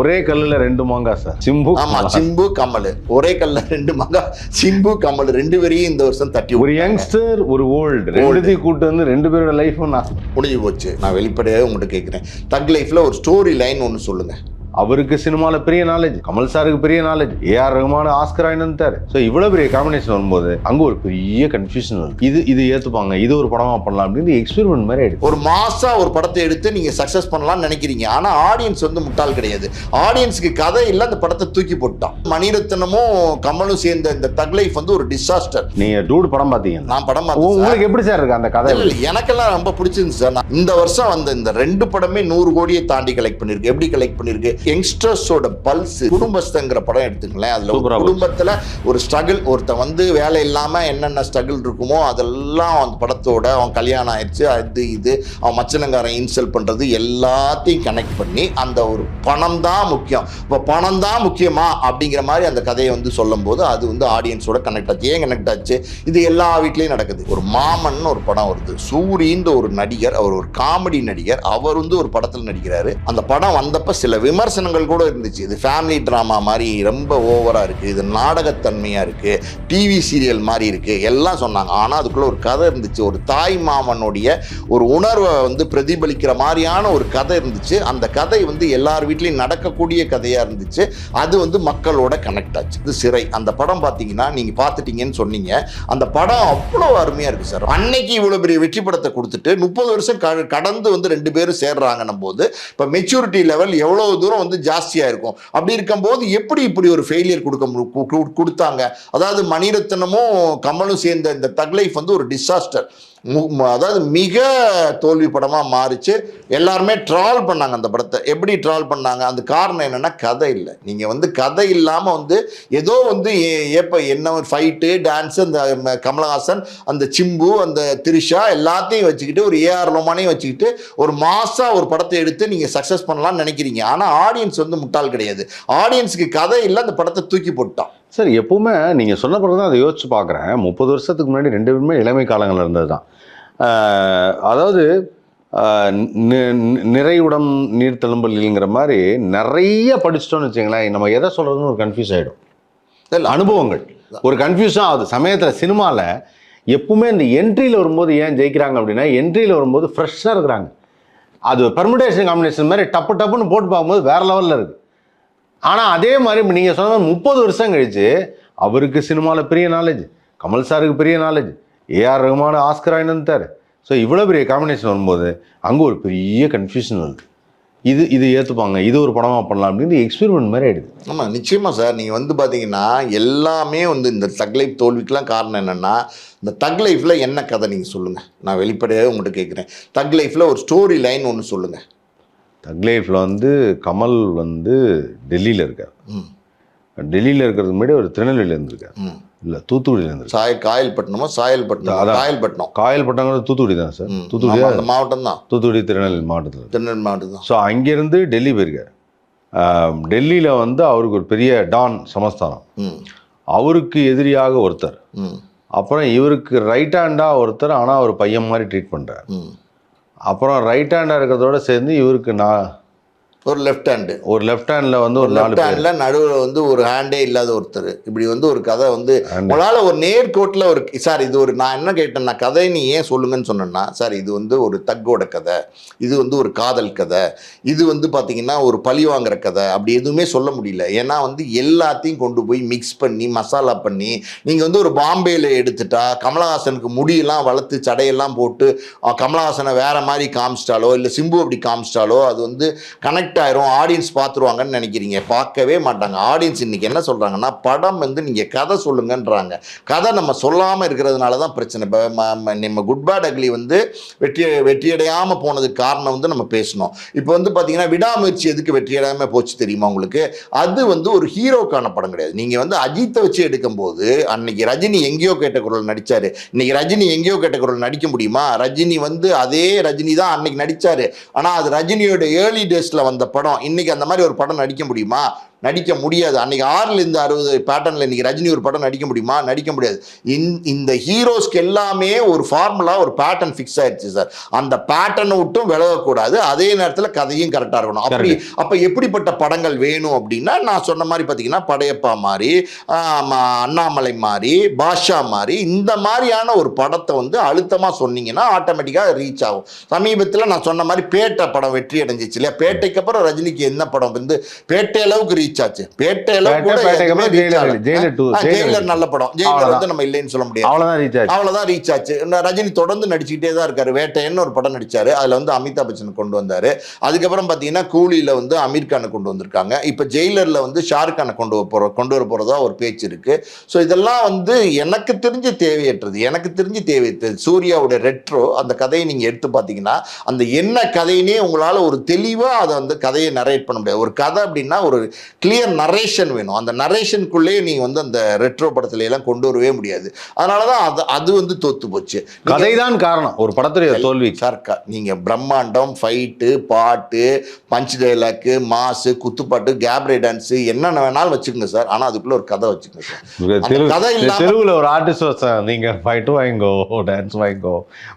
ஒரே கல்லுல ரெண்டு மாங்காய் சார். சிம்பு ஆமா. சிம்பு கமல். ஒரே கல்ல ரெண்டு மகா சிம்பு கமல். ரெண்டு பேரையும் இந்த வருஷம் தட்டி ஒரு. யங்ஸ்டர் ஒரு ஓல்டு. ரெண்டுத்தையும் கூட்டு வந்து ரெண்டு பேரோட லைஃப் நான் முடிஞ்சு போச்சு. நான் வெளிப்படையாக உங்கள்கிட்ட கேட்குறேன் தக் லைஃப்ல ஒரு ஸ்டோரி லைன் ஒன்று சொல்லுங்க. அவருக்கு சினிமால பெரிய நாலேஜ் கமல் சாருக்கு பெரிய நாலேஜ் ஏஆர் ரஹ்மான ஆஸ்கர் ஆயினந்தாரு ஸோ இவ்வளவு பெரிய காம்பினேஷன் வரும்போது அங்க ஒரு பெரிய கன்ஃபியூஷன் வருது. இது இது ஏத்துப்பாங்க இது ஒரு படமா பண்ணலாம் அப்படின்னு எக்ஸ்பெரிமெண்ட் மாதிரி ஆயிடுது ஒரு மாசா ஒரு படத்தை எடுத்து நீங்க சக்சஸ் பண்ணலாம்னு நினைக்கிறீங்க. ஆனா ஆடியன்ஸ் வந்து முட்டாள் கிடையாது. ஆடியன்ஸ்க்கு கதை இல்ல அந்த படத்தை தூக்கி போட்டான் மணிரத்னமும் கமலும் சேர்ந்த இந்த தக் லைஃப் வந்து ஒரு டிசாஸ்டர் நீங்க டூட் படம் பாத்தீங்கன்னா நான் படம் பார்த்தேன். உங்களுக்கு எப்படி சார் இருக்கு அந்த கதை? எனக்கெல்லாம் ரொம்ப பிடிச்சிருந்துச்சு சார். இந்த வருஷம் வந்த இந்த ரெண்டு படமே நூறு கோடியை தாண்டி கலெக்ட் பண்ணிருக்கு எப்படி கலெக்ட் பண்ணிருக்கு யங்ஸ்டர்ஸோட பல்ஸ் குடும்பஸ்தங்கிற படம் எடுத்துங்களேன் அதுல. குடும்பத்துல ஒரு ஸ்ட்ரகிள் ஒருத்தன் வந்து வேலை இல்லாம என்னென்ன ஸ்ட்ரகிள் இருக்குமோ அதெல்லாம் அந்த படத்தோட அவன் கல்யாணம் ஆயிடுச்சு அது இது. அவன் மச்சனங்காரன் இன்சல்ட் பண்றது எல்லாத்தையும் கனெக்ட் பண்ணி அந்த ஒரு பணம் தான் முக்கியம். இப்போ பணம் தான் முக்கியமா அப்படிங்கிற மாதிரி அந்த கதையை வந்து சொல்லும்போது அது வந்து ஆடியன்ஸோட கனெக்ட் ஆச்சு. ஏன் கனெக்ட் ஆச்சு? இது எல்லா வீட்லயும் நடக்குது. ஒரு மாமன் ஒரு படம் வருது. சூரின்ற ஒரு நடிகர் அவர் ஒரு காமெடி நடிகர் அவர் வந்து ஒரு படத்தில் நடிக்கிறாரு. அந்த படம் வந்தப்ப சில விமர்சனங்கள் கூட இருந்துச்சு. இது ஃபேமிலி ட்ராமா மாதிரி ரொம்ப ஓவராக இருக்குது இது நாடகத்தன்மையாக இருக்குது டிவி சீரியல் மாதிரி இருக்குது எல்லாம் சொன்னாங்க. ஆனால் அதுக்குள்ளே ஒரு கதை இருந்துச்சு. ஒரு தாய் மாமனுடைய ஒரு உணர்வை வந்து பிரதிபலிக்கிற மாதிரியான ஒரு கதை இருந்துச்சு. அந்த கதை வந்து எல்லார் வீட்லேயும் நடக்கக்கூடிய கதையாக இருந்துச்சு. அது வந்து மக்களோட கனெக்ட் ஆச்சு. இது சிறை. அந்த படம் பார்த்தீங்கன்னா நீங்கள் பார்த்துட்டீங்கன்னு சொன்னீங்க. அந்த படம் அவ்வளோ அருமையாக இருக்குது சார். அன்னைக்கு இவ்வளோ பெரிய வெற்றி படத்தை கொடுத்துட்டு முப்பது வருஷம் க- கடந்து வந்து ரெண்டு பேரும் சேர்றாங்கன்னும் போது இப்போ மெச்சூரிட்டி லெவல் எவ்வளோ தூரம் வந்து ஜாஸ்தியாக இருக்கும் அப்படி இருக்கும்போது எப்படி இப்படி ஒரு ஃபெயிலியர் கொடுக்க மு- கொடுத்தாங்க? அதாவது மணிரத்னமும் கமலும் சேர்ந்த இந்த தக் லைஃப் வந்து ஒரு டிசாஸ்டர் அதாவது மிக தோல்வி படமாக மாறிச்சு. எல்லாருமே ட்ரால் பண்ணாங்க அந்த படத்தை. எப்படி ட்ரால் பண்ணாங்க? அந்த காரணம் என்னென்னா கதை இல்லை. நீங்கள் வந்து கதை இல்லாமல் வந்து ஏதோ வந்து ஏ- ஏப்ப என்ன ஒரு ஃபைட்டு டான்ஸு அந்த கமலஹாசன் அந்த சிம்பு அந்த திரிஷா எல்லாத்தையும் வச்சுக்கிட்டு ஒரு ஏஆர் ரொமானையும் வச்சுக்கிட்டு ஒரு மாதம் ஒரு படத்தை எடுத்து நீங்கள் சக்ஸஸ் பண்ணலாம்னு நினைக்கிறீங்க. ஆனால் ஆடியன்ஸ் வந்து முட்டாள் கிடையாது. ஆடியன்ஸுக்கு கதை இல்லை அந்த படத்தை தூக்கி போட்டான் சார் எப்பவுமே நீங்கள் சொன்ன பிறகு தான் அதை யோசிச்சு பார்க்குறேன். முப்பது வருஷத்துக்கு முன்னாடி ரெண்டு பேருமே இளமை காலங்கள் இருந்தது தான் அதாவது ஆஹ் நி- நிறைவுடம் நீர் மாதிரி நிறைய படிச்சிட்டோம்னு வச்சுங்களேன் நம்ம எதை சொல்கிறதுன்னு ஒரு கன்ஃபியூஸ் ஆகிடும் இல்ல, அனுபவங்கள். ஒரு கன்ஃபியூஸாக ஆகுது சமயத்தில் சினிமாவில் எப்பவுமே இந்த என்ட்ரியில் வரும்போது ஏன் ஜெயிக்கிறாங்க அப்படின்னா என்ட்ரியில் வரும்போது ஃப்ரெஷ்ஷாக இருக்கிறாங்க. அது பெர்முடேஷன் காம்பினேஷன் மாதிரி டப்பு டப்புன்னு போட்டு பார்க்கும்போது வேற லெவலில் இருக்குது ஆனால் அதே மாதிரி நீங்கள் சொன்ன முப்பது வருஷம் கழிச்சு அவருக்கு சினிமாவில் பெரிய நாலேஜ் கமல் சாருக்கு பெரிய நாலேஜ் ஏஆர் ரகுமான ஆஸ்கர் ஆயினந்தார் ஸோ இவ்வளோ பெரிய காம்பினேஷன் வரும்போது அங்கே ஒரு பெரிய கன்ஃபியூஷன் வருது. இது இது ஏற்றுப்பாங்க இது ஒரு படமாக பண்ணலாம் அப்படின்னு எக்ஸ்பெரிமெண்ட் மாதிரி ஆகிடுது ஆமாம் நிச்சயமாக சார் நீங்கள் வந்து பார்த்தீங்கன்னா எல்லாமே வந்து இந்த தக் லைஃப் தோல்விக்கெலாம் காரணம் என்னென்னா இந்த தக் லைஃப்பில் என்ன கதை நீங்கள் சொல்லுங்கள் நான் வெளிப்படையாக உங்கள்கிட்ட கேட்குறேன் தக் லைஃப்பில் ஒரு ஸ்டோரி லைன் ஒன்று சொல்லுங்கள் தக் லைஃப்பில் வந்து கமல் வந்து டெல்லியில் இருக்கார். ம். டெல்லியில் இருக்கிறதுக்கு முன்னாடி ஒரு திருநெல்வேலியில் இருந்திருக்கார். ம். இல்லை தூத்துக்குடியில் இருந்திருக்கார். சாய காயல்பட்டினமோ? சாயல்பட்டினம். அதான். காயல்பட்டினம். காயல்பட்டங்கிறது தூத்துக்குடி தான் சார். தூத்துக்குடி அந்த மாவட்டம் தான். தூத்துக்குடி திருநெல்வேலி மாவட்டத்தில். திருநெல்வேலி மாவட்டம் தான். ஸோ அங்கேருந்து டெல்லி போயிருக்கார். டெல்லியில் வந்து அவருக்கு ஒரு பெரிய டான் சமஸ்தானம். அவருக்கு எதிரியாக ஒருத்தர். அப்புறம் இவருக்கு ரைட் ஹேண்டாக ஒருத்தர் ஆனால் ஒரு பையன் மாதிரி ட்ரீட் பண்ணுறார் அப்புறம் ரைட் ஹேண்டாக இருக்கிறதோட சேர்ந்து இவருக்கு நான் ஒரு லெஃப்ட் ஹேண்டு ஒரு லெஃப்ட் ஹேண்டில் வந்து ஒரு லெஃப்ட் ஹேண்டில் நடுவில் வந்து ஒரு ஹேண்டே இல்லாத ஒருத்தர். இப்படி வந்து ஒரு கதை வந்து. உங்களால் ஒரு நேர்கோட்டில் ஒரு சார் இது ஒரு நான் என்ன கேட்டேன்னா கதை நீ ஏன் சொல்லுங்கன்னு சொன்னேன்னா சார் இது வந்து ஒரு தக்கோட கதை. இது வந்து ஒரு காதல் கதை. இது வந்து பார்த்தீங்கன்னா ஒரு பழி வாங்குற கதை. அப்படி எதுவுமே சொல்ல முடியல. ஏன்னா வந்து எல்லாத்தையும் கொண்டு போய் மிக்ஸ் பண்ணி மசாலா பண்ணி நீங்கள் வந்து ஒரு பாம்பேயில் எடுத்துட்டா கமலஹாசனுக்கு முடியெல்லாம் வளர்த்து சடையெல்லாம் போட்டு கமலஹாசனை வேற மாதிரி காமிச்சிட்டாலோ இல்லை சிம்பு அப்படி காமிச்சிட்டாலோ அது வந்து கனெக்ட் ஆயிரும் ஆடியன்ஸ் பார்த்துருவாங்கன்னு நினைக்கிறீங்க. பார்க்கவே மாட்டாங்க. ஆடியன்ஸ் இன்னைக்கு என்ன சொல்கிறாங்கன்னா படம் வந்து நீங்கள் கதை சொல்லுங்கன்றாங்க. கதை நம்ம சொல்லாமல் இருக்கிறதுனால தான் பிரச்சனை. இப்போ நம்ம குட் பேட் அக்லி வந்து வெற்றி வெற்றியடையாமல் போனதுக்கு காரணம் வந்து நம்ம பேசணும். இப்போ வந்து பார்த்தீங்கன்னா விடாமுயற்சி எதுக்கு வெற்றியடையாமல் போச்சு தெரியுமா உங்களுக்கு? அது வந்து ஒரு ஹீரோக்கான படம் கிடையாது. நீங்கள் வந்து அஜித்தை வச்சு எடுக்கும்போது அன்னைக்கு ரஜினி எங்கேயோ கேட்ட குரல் நடிச்சாரு. இன்னைக்கு ரஜினி எங்கேயோ கேட்ட குரல் நடிக்க முடியுமா? ரஜினி வந்து அதே ரஜினி தான் அன்னைக்கு நடிச்சாரு. ஆனால் அது ரஜினியோட ஏர்லி டேஸில் வந்த படம் இன்னைக்கு அந்த மாதிரி ஒரு படம் நடிக்க முடியுமா? நடிக்க முடியாது. அன்னைக்கு ஆறுல இருந்து அறுபது பேட்டர்னில் இன்னைக்கு ரஜினி ஒரு படம் நடிக்க முடியுமா? நடிக்க முடியாது. இந்- இந்த ஹீரோஸ்க்கு எல்லாமே ஒரு ஃபார்முலா ஒரு பேட்டர்ன் ஃபிக்ஸ் ஆயிடுச்சு சார் அந்த பேட்டர்னை விட்டும் விலகக்கூடாது. அதே நேரத்தில் கதையும் கரெக்டாக இருக்கணும். அப்படி அப்போ எப்படிப்பட்ட படங்கள் வேணும் அப்படின்னா நான் சொன்ன மாதிரி பார்த்தீங்கன்னா படையப்பா மாதிரி அண்ணாமலை மாதிரி பாஷா மாதிரி இந்த மாதிரியான ஒரு படத்தை வந்து அழுத்தமாக சொன்னீங்கன்னா ஆட்டோமேட்டிக்காக ரீச் ஆகும். சமீபத்தில் நான் சொன்ன மாதிரி பேட்டை படம் வெற்றி அடைஞ்சிச்சு இல்லையா? பேட்டைக்கு அப்புறம் ரஜினிக்கு என்ன படம் வந்து பேட்டை அளவுக்கு ரீச் ஆச்சு பேட்டை அளவுக்கு கூட பேட்டை, பேட்டைக்கு எதுவுமே அப்புறம் reach ஜெயிலர், நல்ல படம். ஜெயிலர். வந்து நம்ம இல்லைன்னு சொல்ல முடியாது. ரீச் ஆச்சு. அவ்வளவுதான் ரீச் ஆச்சு. ரஜினி தொடர்ந்து நடிச்சுக்கிட்டே தான் இருக்காரு. வேட்டையன்னு ஒரு படம் நடிச்சாரு. அதுல வந்து அமிதாப் பச்சன் கொண்டு வந்தாரு. அதுக்கப்புறம் பாத்தீங்கன்னா கூலியில வந்து அமீர் கானை கொண்டு வந்திருக்காங்க. இப்ப ஜெயிலர்ல வந்து ஷாருக் கானை கொண்டு போற கொண்டு வர போறதா ஒரு பேச்சு இருக்கு. ஸோ இதெல்லாம் வந்து எனக்கு தெரிஞ்சு தேவையற்றது. எனக்கு தெரிஞ்சு தேவையற்றது. சூர்யாவோட ரெட்ரோ அந்த கதையை நீங்க எடுத்து பார்த்தீங்கன்னா அந்த என்ன கதையினே உங்களால ஒரு தெளிவா அதை வந்து கதையை நரேட் பண்ண முடியாது. ஒரு கதை அப்படின்னா ஒரு கிளியர் நரேஷன் வேணும். அந்த நரேஷனுக்குள்ளேயே நீங்க வந்து அந்த ரெட்ரோ படத்துல எல்லாம் கொண்டு வரவே முடியாது. அதனாலதான் அது அது வந்து தோத்து போச்சு. நீங்க- கதைதான் காரணம். ஒரு படத்துடைய தோல்வி. சார் க- நீங்க பிரம்மாண்டம் ஃபைட்டு பாட்டு பஞ்ச் டைலாக்கு மாசு குத்துப்பாட்டு கேப்ரே டான்ஸ் என்னென்ன வேணாலும் வச்சுக்கோங்க சார் ஆனா அதுக்குள்ள ஒரு கதை வச்சுக்கோங்க சார் கதை இல்லாம- தெருவில் ஒரு ஆர்டிஸ்ட் நீங்க ஃபைட்டும் வாங்கிக்கோ டான்ஸ் வாங்கிக்கோ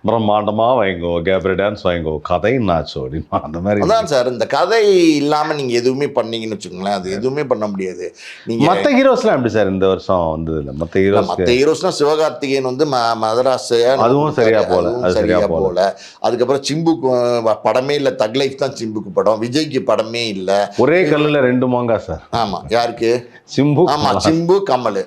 பிரம்மாண்டமா வாங்கிக்கோ கேப்ரி டான்ஸ் வாங்கிக்கோ கதை என்னாச்சோ அப்படின்னு அந்த மாதிரி அதான் சார் இந்த கதை இல்லாம நீங்க எதுவுமே பண்ணீங்கன்னு வச்சுக்கோங்களேன் அது எதுவுமே பண்ண முடியாது. நீங்க மத்த ஹீரோஸ்லாம் எப்படி சார் இந்த வருஷம் இல்லை மற்ற ஹீரோஸ்க்கு மற்ற ஹீரோஸ்னா சிவகார்த்திகேயன் வந்து ம மதராசு அதுவும் சரியா போல. சரியா போல. போல அதுக்கப்புறம் சிம்புக்கு படமே இல்லை. தக் லைஃப் தான் சிம்புக்கு படம். விஜய்க்கு படமே இல்லை. ஒரே கல்லுல ரெண்டு மாங்கா சார். ஆமா. யாருக்கு? சிம்பு ஆமா சிம்பு கமல்.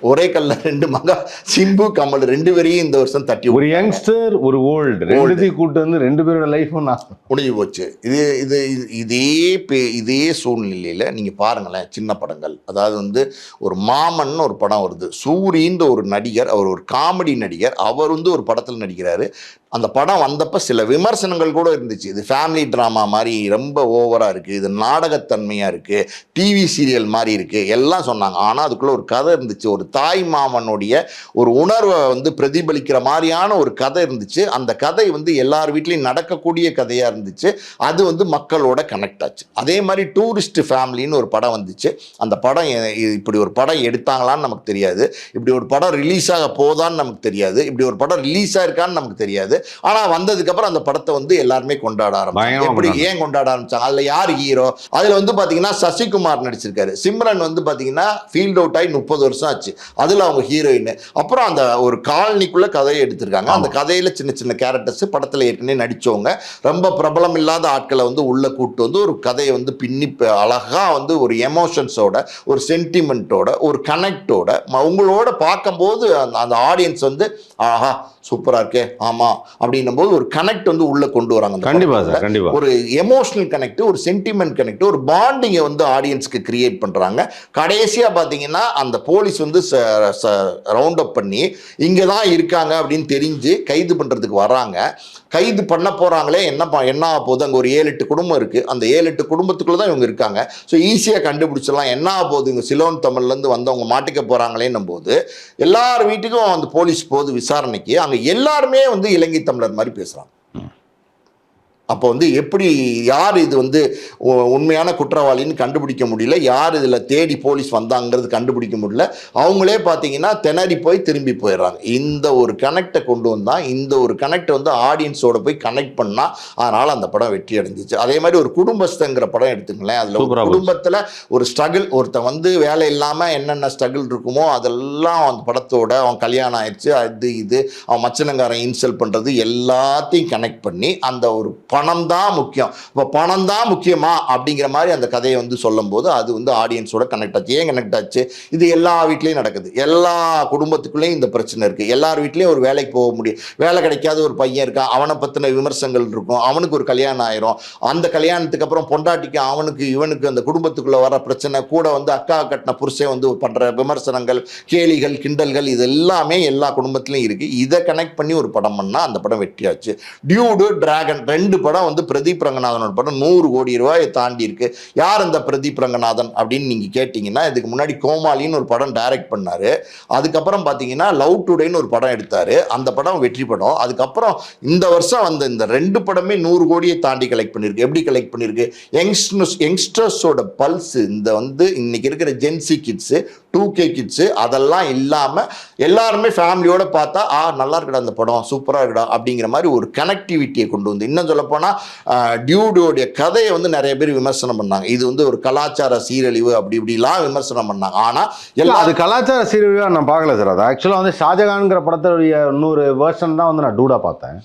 ஒரே கல்ல ரெண்டு மகா சிம்பு கமல் ரெண்டு பேரையும் இந்த வருஷம் தட்டி ஒரு யங்ஸ்டர் ஒரு ஓல்டு ரெண்டுத்தையும் கூட்டு வந்து ரெண்டு பேரோட லைஃபும் நான் முடிஞ்சு போச்சு. இது இது இது- இதே பே இதே சூழ்நிலையில் நீங்கள் பாருங்களேன் சின்ன படங்கள். அதாவது வந்து ஒரு மாமன் ஒரு படம் வருது. சூரின்ற ஒரு நடிகர் அவர் ஒரு காமெடி நடிகர் அவர் வந்து ஒரு படத்தில் நடிக்கிறாரு. அந்த படம் வந்தப்போ சில விமர்சனங்கள் கூட இருந்துச்சு. இது ஃபேமிலி ட்ராமா மாதிரி ரொம்ப ஓவராக இருக்குது இது நாடகத்தன்மையாக இருக்குது டிவி சீரியல் மாதிரி இருக்குது எல்லாம் சொன்னாங்க. ஆனால் அதுக்குள்ளே ஒரு கதை இருந்துச்சு. ஒரு தாய் மாமனுடைய ஒரு உணர்வை வந்து பிரதிபலிக்கிற மாதிரியான ஒரு கதை இருந்துச்சு. அந்த கதை வந்து எல்லார் வீட்லேயும் நடக்கக்கூடிய கதையாக இருந்துச்சு. அது வந்து மக்களோட கனெக்ட் ஆச்சு. அதே மாதிரி டூரிஸ்ட் ஃபேமிலின்னு ஒரு படம் வந்துச்சு. அந்த படம் இப்படி ஒரு படம் எடுத்தாங்களான்னு நமக்கு தெரியாது. இப்படி ஒரு படம் ரிலீஸ் ஆக போதான்னு நமக்கு தெரியாது. இப்படி ஒரு படம் ரிலீஸ் ஆயிருக்கான்னு நமக்கு தெரியாது. ஆனால் வந்ததுக்கப்புறம் அந்த படத்தை வந்து எல்லாருமே கொண்டாட ஆரம்பிச்சாங்க. எப்படி. ஏன் கொண்டாட ஆரம்பிச்சாங்க? அதில் யார் ஹீரோ அதில் வந்து பார்த்தீங்கன்னா சசிகுமார் நடிச்சிருக்காரு. சிம்ரன் வந்து பார்த்தீங்கன்னா ஃபீல்ட் அவுட் ஆகி முப்பது வருஷம் ஆச்சு. அதில் அவங்க ஹீரோயின் அப்புறம் அந்த ஒரு காலனிக்குள்ள கதையை எடுத்திருக்காங்க. அந்த கதையில் சின்ன சின்ன கேரக்டர்ஸ் படத்தில் ஏற்கனவே நடித்தவங்க ரொம்ப பிரபலம் இல்லாத ஆட்களை வந்து உள்ளே கூட்டு வந்து ஒரு கதையை வந்து பின்னி ப- அழகா வந்து ஒரு எமோஷன்ஸோட ஒரு சென்டிமெண்ட்டோட ஒரு கனெக்டோட உங்களோட பார்க்கும்போது அந்த ஆடியன்ஸ் வந்து ஆஹா சூப்பராக இருக்கே ஆமாம் அப்படின்னும் போது ஒரு கனெக்ட் வந்து உள்ளே கொண்டு வராங்க அந்த கண்டிப்பா படத்துல. சார் கண்டிப்பா. ஒரு எமோஷனல் கனெக்ட் ஒரு சென்டிமெண்ட் கனெக்ட் ஒரு பாண்டிங்கை வந்து ஆடியன்ஸ்க்கு கிரியேட் பண்ணுறாங்க கடைசியாக பார்த்தீங்கன்னா அந்த போலீஸ் வந்து ரவுண்ட் அப் பண்ணி இங்கே தான் இருக்காங்க அப்படின்னு தெரிஞ்சு கைது பண்ணுறதுக்கு வராங்க. கைது பண்ண போகிறாங்களே என்ன என்ன ஆக போகுது? அங்கே ஒரு ஏழு எட்டு குடும்பம் இருக்குது அந்த ஏழு எட்டு குடும்பத்துக்குள்ளே தான் இவங்க இருக்காங்க. ஸோ ஈஸியாக கண்டுபிடிச்சிடலாம். என்ன ஆக போகுது? இவங்க சிலோன் தமிழ்லேருந்து வந்தவங்க மாட்டிக்க போகிறாங்களேன்னும் போது எல்லார் வீட்டுக்கும் அந்த போலீஸ் போகுது விசாரணைக்கு. அங்கே எல்லாருமே வந்து இலங்கை தமிழர் மாதிரி பேசுகிறாங்க அப்போ வந்து எப்படி யார் இது வந்து உண்மையான குற்றவாளின்னு கண்டுபிடிக்க முடியல? யார் இதில் தேடி போலீஸ் வந்தாங்கிறது கண்டுபிடிக்க முடியல. அவங்களே பார்த்தீங்கன்னா திணறி போய் திரும்பி போயிடுறாங்க. இந்த ஒரு கனெக்டை கொண்டு வந்தால் இந்த ஒரு கனெக்ட் வந்து ஆடியன்ஸோட போய் கனெக்ட் பண்ணால் அதனால் அந்த படம் வெற்றி அடைஞ்சிச்சு. அதே மாதிரி ஒரு குடும்பஸ்தங்கிற படம் எடுத்துங்களேன் அதில். குடும்பத்தில் ஒரு ஸ்ட்ரகிள் ஒருத்தன் வந்து வேலை இல்லாமல் என்னென்ன ஸ்ட்ரகிள் இருக்குமோ அதெல்லாம் அந்த படத்தோட அவன் கல்யாணம் ஆயிடுச்சு அது இது. அவன் மச்சனங்காரன் இன்சல்ட் பண்ணுறது எல்லாத்தையும் கனெக்ட் பண்ணி அந்த ஒரு பணம் தான் முக்கியம். இப்போ பணம் தான் முக்கியமா? அப்படிங்கிற மாதிரி அந்த கதையை வந்து சொல்லும்போது அது வந்து ஆடியன்ஸோட கனெக்ட் ஆச்சு. ஏன் கனெக்ட் ஆச்சு? இது எல்லா வீட்லேயும் நடக்குது. எல்லா குடும்பத்துக்குள்ளேயும் இந்த பிரச்சனை இருக்குது எல்லார் வீட்லேயும் ஒரு வேலைக்கு போக முடியும் வேலை கிடைக்காத ஒரு பையன் இருக்கா? அவனை பற்றின விமர்சனங்கள் இருக்கும். அவனுக்கு ஒரு கல்யாணம் ஆயிரும். அந்த கல்யாணத்துக்கு அப்புறம் பொண்டாட்டிக்கு அவனுக்கு இவனுக்கு அந்த குடும்பத்துக்குள்ள வர பிரச்சனை கூட வந்து அக்கா கட்டின புருஷன் வந்து பண்ணுற விமர்சனங்கள் கேலிகள் கிண்டல்கள் இது எல்லாமே எல்லா குடும்பத்துலேயும் இருக்குது இதை கனெக்ட் பண்ணி ஒரு படம் பண்ணால் அந்த படம் வெற்றியாச்சு டியூடு டிராகன் ரெண்டு படம் வந்து பிரதீப் ரங்கநாதனோட படம் நூறு கோடி ரூபாயை தாண்டி இருக்கு. யார் அந்த பிரதீப் ரங்கநாதன் அப்படின்னு நீங்க கேட்டீங்கன்னா இதுக்கு முன்னாடி கோமாளின்னு ஒரு படம் டைரக்ட் பண்ணாரு. அதுக்கப்புறம் பார்த்தீங்கன்னா லவ் டுடேன்னு ஒரு படம் எடுத்தாரு. அந்த படம் வெற்றி படம். அதுக்கப்புறம் இந்த வருஷம் வந்த இந்த ரெண்டு படமே நூறு கோடியை தாண்டி கலெக்ட் பண்ணியிருக்கு எப்படி கலெக்ட் பண்ணியிருக்கு யங்ஸ்டர்ஸ் யங்ஸ்டர்ஸோட பல்ஸ் இந்த வந்து இன்னைக்கு இருக்கிற Gen Z kids two K kids அதெல்லாம் இல்லாமல் எல்லாருமே ஃபேமிலியோட பார்த்தா ஆ நல்லா இருக்கடா அந்த படம். சூப்பராக இருக்கடா. அப்படிங்கிற மாதிரி ஒரு கனெக்டிவிட்டியை கொண்டு வந்து இன்னும் சொல்லப்போனால் டியூடோடைய கதையை வந்து நிறைய பேர் விமர்சனம் பண்ணாங்க. இது வந்து ஒரு கலாச்சார சீரழிவு அப்படி இப்படிலாம் விமர்சனம் பண்ணாங்க. ஆனால் இல்ல எல்லா அது கலாச்சார சீரழிவாக நான் பார்க்கல சார். அது ஆக்சுவலாக வந்து ஷாஜகான்ங்கிற படத்துடைய இன்னொரு வேர்ஷன் தான் வந்து நான் டூடா பார்த்தேன்.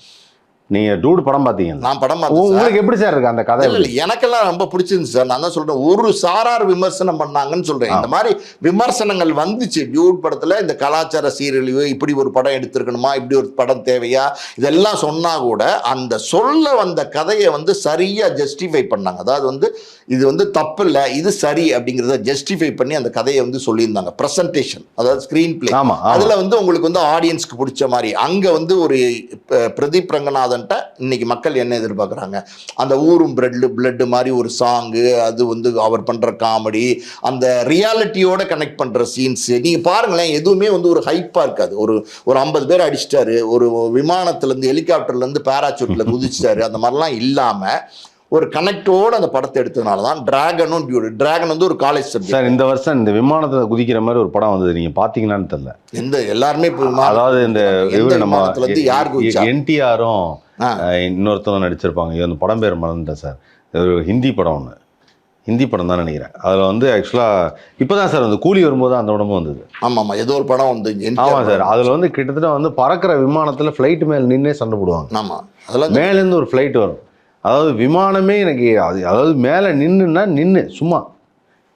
நீங்க டூடு படம் பார்த்தீங்க நான் படம் பார்த்தேன். உங்களுக்கு எப்படி சார் இருக்கு அந்த கதை? இல்ல, எனக்கெல்லாம் ரொம்ப பிடிச்சிருந்துச்சு சார். நான் தான் சொல்றேன் ஒரு சாரார் விமர்சனம் பண்ணாங்கன்னு சொல்றேன். இந்த மாதிரி விமர்சனங்கள் வந்துச்சு. டியூட் படத்துல இந்த கலாச்சார சீரழிவு இப்படி ஒரு படம் எடுத்திருக்கணுமா இப்படி ஒரு படம் தேவையா இதெல்லாம் சொன்னா கூட அந்த சொல்ல வந்த கதையை வந்து சரியா ஜஸ்டிஃபை பண்ணாங்க. அதாவது வந்து இது வந்து தப்பு இல்ல இது சரி அப்படிங்கிறத ஜஸ்டிஃபை பண்ணி அந்த கதையை வந்து சொல்லியிருந்தாங்க. பிரசன்டேஷன் அதாவது ஸ்கிரீன் பிளே அதுல வந்து உங்களுக்கு வந்து ஆடியன்ஸ்க்கு பிடிச்ச மாதிரி. அங்க வந்து ஒரு பிரதீப் ரங்கநாதன்ட்ட இன்னைக்கு மக்கள் என்ன எதிர்பார்க்குறாங்க? அந்த ஊரும் பிரெட் பிளட் மாதிரி ஒரு சாங்கு அது வந்து அவர் பண்ற காமெடி அந்த ரியாலிட்டியோட கனெக்ட் பண்ற சீன்ஸ் நீங்க பாருங்களேன் எதுவுமே வந்து ஒரு ஹைப்பா இருக்காது. ஒரு ஒரு ஐம்பது பேர் அடிச்சிட்டாரு ஒரு விமானத்துல இருந்து ஹெலிகாப்டர்ல இருந்து பேராசூட்ல குதிச்சிட்டாரு அந்த மாதிரிலாம் இல்லாம ஒரு கனெக்டோட அந்த படத்தை எடுத்ததுனால தான் டிராகனும் டியூடு டிராகன் வந்து ஒரு காலேஜ் சப்ஜெக்ட் சார் இந்த வருஷம் இந்த விமானத்துல குதிக்கிற மாதிரி ஒரு படம் வந்தது. நீங்க பாத்தீங்கன்னான்னு தெரியல. எந்த எல்லாருமே அதாவது இந்த இவரு நம்ம? என்டிஆரும். இன்னொருத்தவங்க நடிச்சிருப்பாங்க. இது அந்த படம் பேர் மறந்துட்டேன் சார். ஒரு ஹிந்தி படம் ஒன்று ஹிந்தி படம் தான் நினைக்கிறேன். அதில் வந்து ஆக்சுவலாக இப்போ தான் சார் வந்து கூலி வரும்போது அந்த படமும் வந்தது. ஆமா ஆமா ஏதோ ஒரு படம் வந்து ஆமாம் சார். அதில் வந்து கிட்டத்தட்ட வந்து பறக்கிற விமானத்தில் ஃப்ளைட் மேலே நின்னே சண்டை போடுவாங்க. ஆமா. அதெல்லாம் மேலேருந்து ஒரு ஃப்ளைட் வரும். அதாவது விமானமே எனக்கு அது அதாவது மேலே நின்றுன்னா நின்று சும்மா.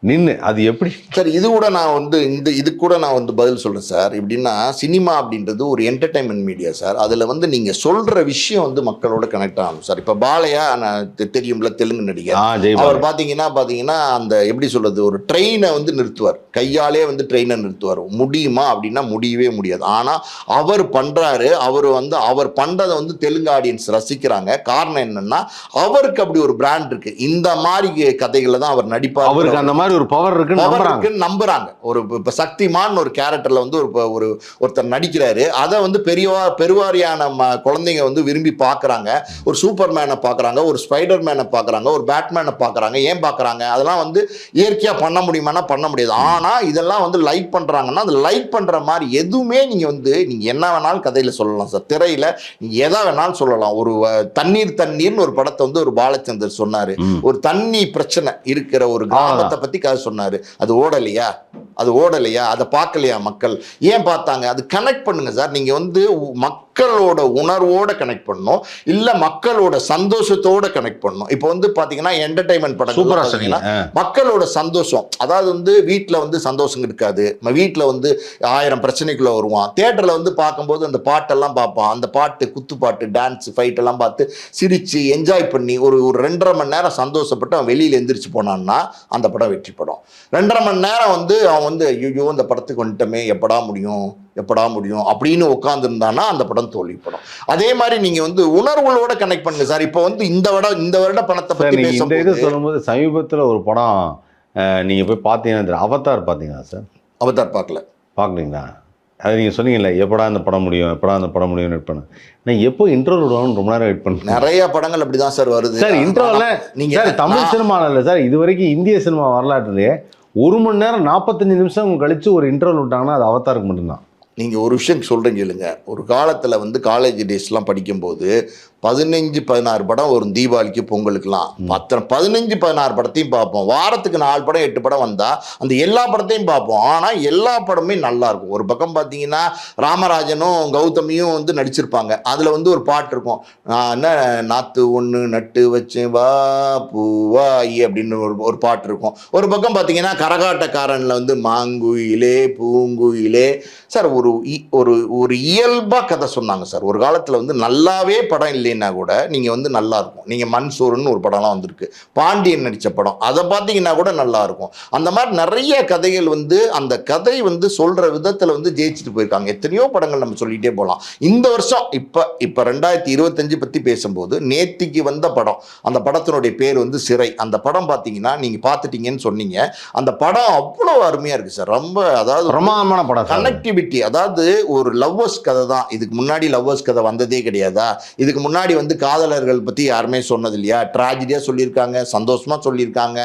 நின்று அது எப்படி? சார் இது கூட நான் வந்து இந்த இது கூட நான் வந்து பதில் சொல்றேன் சார் எப்படின்னா சினிமா அப்படின்றது ஒரு என்டர்டைன்மெண்ட் மீடியா சார் அதுல வந்து நீங்க சொல்ற விஷயம் வந்து மக்களோட கனெக்ட் ஆகணும் சார் இப்ப பாலையா நான் தெரியும்ல தெலுங்கு நடிகர். அவர் பாத்தீங்கன்னா பாத்தீங்கன்னா அந்த எப்படி சொல்றது ஒரு ட்ரெயினை வந்து நிறுத்துவார். கையாலே வந்து ட்ரெயினை நிறுத்துவார். முடியுமா அப்படின்னா முடியவே முடியாது. ஆனா அவர் பண்றாரு அவர் வந்து அவர் பண்றதை வந்து தெலுங்கு ஆடியன்ஸ் ரசிக்கிறாங்க. காரணம் என்னன்னா அவருக்கு அப்படி ஒரு பிராண்ட் இருக்கு. இந்த மாதிரி கதைகளை தான் அவர் நடிப்பார். அவருக்கு அந்த மாதிரி ஒரு பவர் இருக்குன்னு நம்புறாங்க. ஒரு இப்ப- சக்திமான் ஒரு கேரக்டர்ல வந்து ஒரு ஒரு ஒருத்தர் நடிக்கிறாரு. அதை வந்து பெரியவா பெருவாரியான குழந்தைங்க வந்து விரும்பி பார்க்கறாங்க ஒரு சூப்பர் மேனை பார்க்கறாங்க ஒரு ஸ்பைடர் மேனை பார்க்கறாங்க ஒரு பேட்மேனை பார்க்கறாங்க ஏன் பார்க்கறாங்க அதெல்லாம் வந்து இயற்கையா பண்ண முடியுமானா பண்ண முடியாது. ஆனா இதெல்லாம் வந்து லைக் பண்றாங்கன்னா அது லைக் பண்ற மாதிரி எதுவுமே நீங்க வந்து நீங்க என்ன வேணாலும் கதையில சொல்லலாம் சார். திரையில நீங்க எதை வேணாலும் சொல்லலாம். ஒரு தண்ணீர் தண்ணீர்னு ஒரு படத்தை வந்து ஒரு பாலச்சந்தர் சொன்னாரு. ஒரு தண்ணி பிரச்சனை இருக்கிற ஒரு கிராமத்தை பத்தி கதை சொன்னாரு? அது ஓடலையா? அது ஓடலையா? அதை பார்க்கலையா மக்கள்? ஏன் பார்த்தாங்க? அது கனெக்ட் பண்ணுங்க சார். நீங்க வந்து மக்களோட உணர்வோட கனெக்ட் பண்ணணும். இல்ல மக்களோட சந்தோஷத்தோட கனெக்ட் பண்ணணும். இப்போ வந்து பாத்தீங்கன்னா என்டர்டைன்மெண்ட் படங்கள் சூப்பரா பாத்தீங்கன்னா சொன்னீங்க மக்களோட சந்தோஷம். அதாவது வந்து வீட்டில் வந்து சந்தோஷம் இருக்காது. வீட்டில் வந்து ஆயிரம் பிரச்சனைக்குள்ள வருவான். தேட்டரில் வந்து பார்க்கும்போது அந்த பாட்டெல்லாம் பார்ப்பான். அந்த பாட்டு குத்து பாட்டு டான்ஸ் ஃபைட் எல்லாம் பார்த்து சிரிச்சு என்ஜாய் பண்ணி ஒரு ஒரு ரெண்டரை மணி நேரம் சந்தோஷப்பட்டு அவன் வெளியில் எந்திரிச்சு போனான்னா அந்த படம் வெற்றி படம். ரெண்டரை மணி நேரம் வந்து அவன் வந்து ஐயோ இந்த படத்துக்கு வந்துட்டோமே எப்படா முடியும் எப்படா முடியும் அப்படின்னு உட்காந்துருந்தானா அந்த படம் தோல்வி படம் அதே மாதிரி நீங்க வந்து உணர்வுகளோட கனெக்ட் பண்ணுங்க சார். இப்போ வந்து இந்த வருடம் இந்த வருட பத்தி நீங்க இந்த இது சொல்லும்போது சமீபத்துல ஒரு படம் நீங்க போய் பார்த்தீங்கன்னா. அவதார் பார்த்தீங்களா சார்? அவதார் பார்க்கல. பார்க்குறீங்களா அது நீங்கள் சொன்னீங்கல்ல எப்படா இந்த படம் முடியும் எப்படா இந்த படம் முடியும் வெயிட் பண்ண. நான் எப்போ இன்டர்வல் விடுவான்னு ரொம்ப நேரம் வெயிட் பண்ணேன். நிறைய படங்கள் அப்படிதான் சார் வருது. சார் இன்டர்வல்ல நீங்க சார் தமிழ் சினிமாவில் இல்லை சார் இது வரைக்கும் இந்திய சினிமா வரலாற்றுலேயே ஒரு மணி நேரம் நாற்பத்தஞ்சு நிமிஷம் கழித்து ஒரு இன்டர்வல் விட்டாங்கன்னா அது அவதாருக்கு மட்டும்தான். நீங்கள் ஒரு விஷயம் சொல்கிறீங்க இல்லைங்க ஒரு காலத்தில் வந்து காலேஜ் டேஸ்லாம் படிக்கும்போது பதினஞ்சு பதினாறு படம் வரும். தீபாவளிக்கு பொங்கலுக்குலாம் பத்து பதினஞ்சு பதினாறு படத்தையும் பார்ப்போம். வாரத்துக்கு நாலு படம் எட்டு படம் வந்தா அந்த எல்லா படத்தையும் பார்ப்போம். ஆனா எல்லா படமே நல்லா இருக்கும் ஒரு பக்கம் பார்த்தீங்கன்னா ராமராஜனும் கௌதமியும் வந்து நடிச்சிருப்பாங்க. அதுல வந்து ஒரு பாட்டு இருக்கும். நான் என்ன நாத்து ஒன்று நட்டு வச்சேன் வா பூவாயி அப்படின்னு ஒரு ஒரு பாட்டு இருக்கும். ஒரு பக்கம் பார்த்தீங்கன்னா கரகாட்டக்காரன்ல வந்து மாங்குயிலே பூங்குயிலே சார் ஒரு ஒரு ஒரு இயல்பா கதை சொன்னாங்க சார். ஒரு காலத்துல வந்து நல்லாவே படம் இல்லைங்க இல்லைன்னா கூட நீங்கள் வந்து நல்லா இருக்கும். நீங்கள் மன்சூர்னு ஒரு படம்லாம் வந்திருக்கு. பாண்டியன் நடித்த படம். அதை பார்த்தீங்கன்னா கூட நல்லா இருக்கும். அந்த மாதிரி நிறைய கதைகள் வந்து அந்த கதை வந்து சொல்கிற விதத்தில் வந்து ஜெயிச்சுட்டு போயிருக்காங்க. எத்தனையோ படங்கள் நம்ம சொல்லிகிட்டே போகலாம் இந்த வருஷம் இப்போ இப்போ ரெண்டாயிரத்தி இருபத்தஞ்சு பற்றி பேசும்போது நேத்திக்கு வந்த படம். அந்த படத்தினுடைய பேர் வந்து சிறை. அந்த படம் பார்த்தீங்கன்னா நீங்கள் பார்த்துட்டீங்கன்னு சொன்னீங்க. அந்த படம் அவ்வளோ அருமையாக இருக்குது சார். ரொம்ப அதாவது பிரமாதமான படம் கனெக்டிவிட்டி அதாவது ஒரு லவ்வர்ஸ் கதை தான். இதுக்கு முன்னாடி லவ்வர்ஸ் கதை வந்ததே கிடையாதா? இதுக்கு முன்னாடி வந்து காதலர்கள் பற்றி யாருமே சொன்னது இல்லையா ட்ராஜடியாக சொல்லியிருக்காங்க சந்தோஷமாக சொல்லியிருக்காங்க.